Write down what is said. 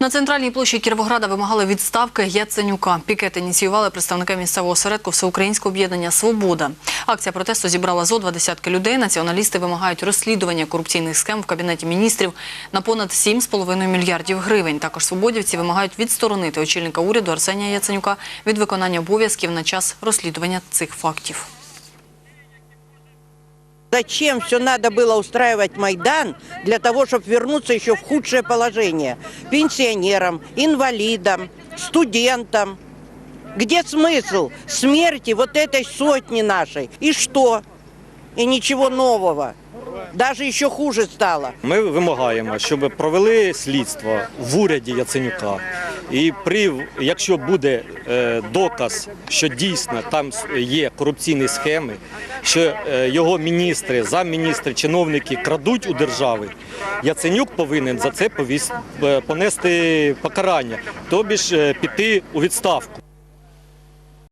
На центральній площі Кіровограда вимагали відставки Яценюка. Пікет ініціювали представники місцевого осередку Всеукраїнського об'єднання Свобода. Акція протесту зібрала зо два десятки людей. Націоналісти вимагають розслідування корупційних схем в кабінеті міністрів на понад 7,5 мільярдів гривень. Також свободівці вимагають відсторонити очільника уряду Арсенія Яценюка від виконання обов'язків на час розслідування цих фактів. Зачем все надо было устраивать Майдан для того, чтобы вернуться еще в худшее положение? Пенсионерам, инвалидам, студентам. Где смысл смерти вот этой сотни нашей? И что? И ничего нового. Даже еще хуже стало. Ми вимагаємо, щоб провели слідство в уряді Яценюка. І при, якщо буде е, доказ, що дійсно там є корупційні схеми, що е, його міністри, замміністри, чиновники крадуть у держави, Яценюк повинен за це е, понести покарання, тобі ж е, піти у відставку.